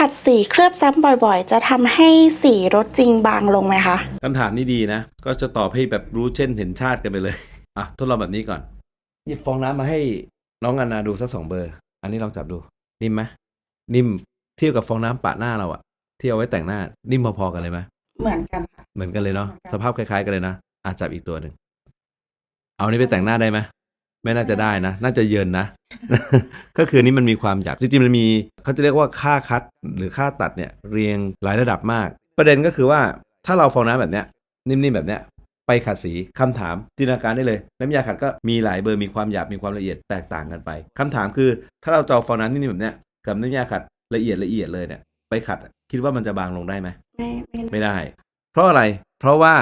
ขัดสีเคลือบซ้ำบ่อยๆ จะทำให้สีรถจริงบางลงไหมคะคำถามนี้ดีนะ ก็จะตอบให้แบบรู้เช่นเห็นชาติกันไปเลย อะ ทดลองแบบนี้ก่อน หยิบฟองน้ำมาให้น้องอันนาดูสักสองเบอร์ อันนี้ลองจับดู นิ่มไหมนิ่มเทียบกับฟองน้ำปะหน้าเราอะที่เอาไว้แต่งหน้า นิ่มพอๆกันเลยไหมเหมือนกันค่ะเหมือนกันเลยเนาะเหมือนกันสภาพคล้ายๆกันเลยนะอะจับอีกตัวหนึ่งเอานี้ไปแต่งหน้าได้ไหมไม่น่าจะได้นะ น่าจะเยินนะ ก็คือนี่มันมีความหยาบจริงๆมันมีเขาจะเรียกว่าค่าคัดหรือค่าตัดเนี่ยเรียงหลายระดับมาก ประเด็นก็คือว่าถ้าเราฟองน้ำแบบเนี้ยนิ่มๆแบบเนี้ยไปขัดสีคำถามจินตนาการได้เลย น้ำยาขัดก็มีหลายเบอร์มีความหยาบมีความละเอียดแตกต่างกันไปคำถามคือถ้าเราจะเอาฟองน้ำนิ่มๆแบบเนี้ยกับน้ำยาขัดละเอียดละเอียดเลยเนี่ยไปขัดอะคิดว่ามันจะบางลงได้ไหมไม่ไม่ไม่ได้ เพราะอะไรเพราะว่า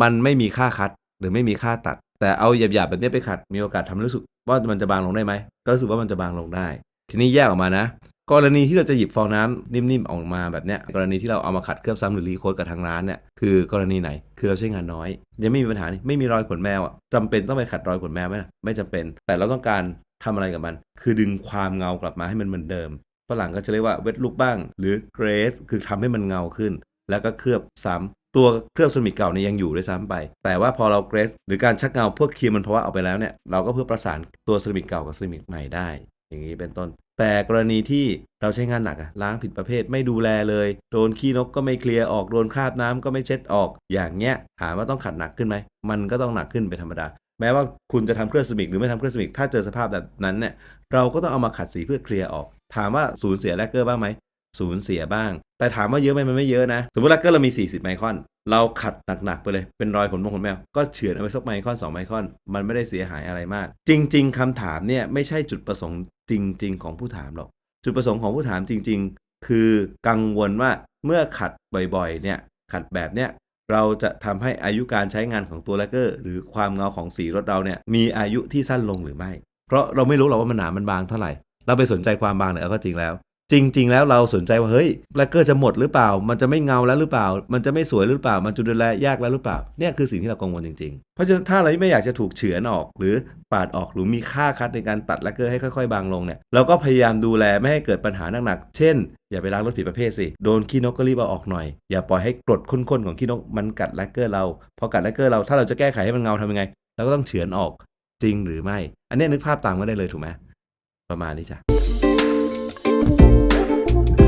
มันไม่มีค่าคัดหรือไม่มีค่าตัด แต่เอาหยาบๆแบบนี้ไปขัดมีโอกาสทำให้รู้สึก ว่ามันจะบางลงได้ไหมก็รู้สึกว่ามันจะบางลงได้ ทีนี้แยกออกมานะ กรณีที่เราจะหยิบฟองน้ำนิ่มๆออกมาแบบเนี้ยกรณีที่เราเอามาขัดเคลือบซ้ำหรือรีโคดกับทางร้านเนี่ยคือกรณีไหนคือเราใช้งานน้อย ยังไม่มีปัญหานี่ไม่มีรอยขนแมวอะจำเป็นต้องไปขัดรอยขนแมวไหมล่ะไม่จำเป็น แต่เราต้องการทำอะไรกับมัน คือดึงความเงากลับมาให้มันเหมือนเดิมฝรั่งก็จะเรียกว่าเวทลุกบ้าง หรือเกรสคือทำให้มันเงาขึ้น แล้วก็เคลือบซ้ำ ตัวเคลือบเซรามิกเก่าเนี่ยยังอยู่ด้วยซ้ำไป แต่ว่าพอเราเกรสหรือการชักเงาพวกครีมมันเพราะว่าเอาไปแล้วเนี่ยเราก็เพื่อประสานตัวเซรามิกเก่ากับเซรามิกใหม่ได้ อย่างนี้เป็นต้น แต่กรณีที่เราใช้งานหนักอะล้างผิดประเภทไม่ดูแลเลย โดนขี้นกก็ไม่เคลียร์ออกโดนคราบน้ำก็ไม่เช็ดออก อย่างเงี้ยถามว่าต้องขัดหนักขึ้นไหมมันก็ต้องหนักขึ้นเป็นธรรมดาแม้ว่าคุณจะทำเครื่องเซรามิกหรือไม่ทำเครื่องเซรามิกถ้าเจอสภาพแบบนั้นเนี่ยเราก็ต้องเอามาขัดสีเพื่อเคลียร์ออก ถามว่าสูญเสียแลกเกอร์บ้างไหม สูญเสียบ้าง แต่ถามว่าเยอะไหมมันไม่เยอะนะ สมมติแลกเกอร์เรามี 40 ไมครอน เราขัดหนัก ๆ ไปเลย เป็นรอยขนมงขนแมว ก็เฉือนเอาไปสักไมครอน 2 ไมครอน มันไม่ได้เสียหายอะไรมาก จริง ๆคำถามเนี่ยไม่ใช่จุดประสงค์จริง ๆ ของผู้ถามหรอก จุดประสงค์ของผู้ถามจริง ๆ คือกังวลว่าเมื่อขัดบ่อยๆ เนี่ย ขัดแบบเนี้ยเราจะทำให้อายุการใช้งานของตัวแลกเกอร์ หรือความเงาของสีรถเราเนี่ยมีอายุที่สั้นลงหรือไม่ เพราะเราไม่รู้หรอกว่ามันหนามันบางเท่าไหร่ เราไปสนใจความบางเนี่ยก็จริงแล้ว จริง ๆ แล้วเราสนใจว่าเฮ้ยแลกเกอร์จะหมดหรือเปล่า มันจะไม่เงาแล้วหรือเปล่า มันจะไม่สวยหรือเปล่า มันจะดูแลยากแล้วหรือเปล่าเนี่ยคือสิ่งที่เรากังวลจริงๆ เพราะฉะนั้นถ้าเราไม่อยากจะถูกเฉือนออก หรือปาดออกหรือมีค่าคัดในการตัดแลกเกอร์ให้ค่อยๆ บางลงเนี่ยเราก็พยายามดูแลไม่ให้เกิดปัญหาหนักๆเช่น อย่าไปล้างรถผิดประเภทสิโดนขี้นกก็รีบเอาออกหน่อย อย่าปล่อยให้กรดข้นๆของขี้นกมันกัดแลกเกอร์เราพอกัดแลกเกอร์เราถ้าเราจะแก้ไขให้มันเงาทำยังไงเราก็ต้องเฉือนออกจริงหรือไม่ อันนี้นึกภาพตามกันได้เลยถูกไหมประมาณนี้จ้ะ thank you.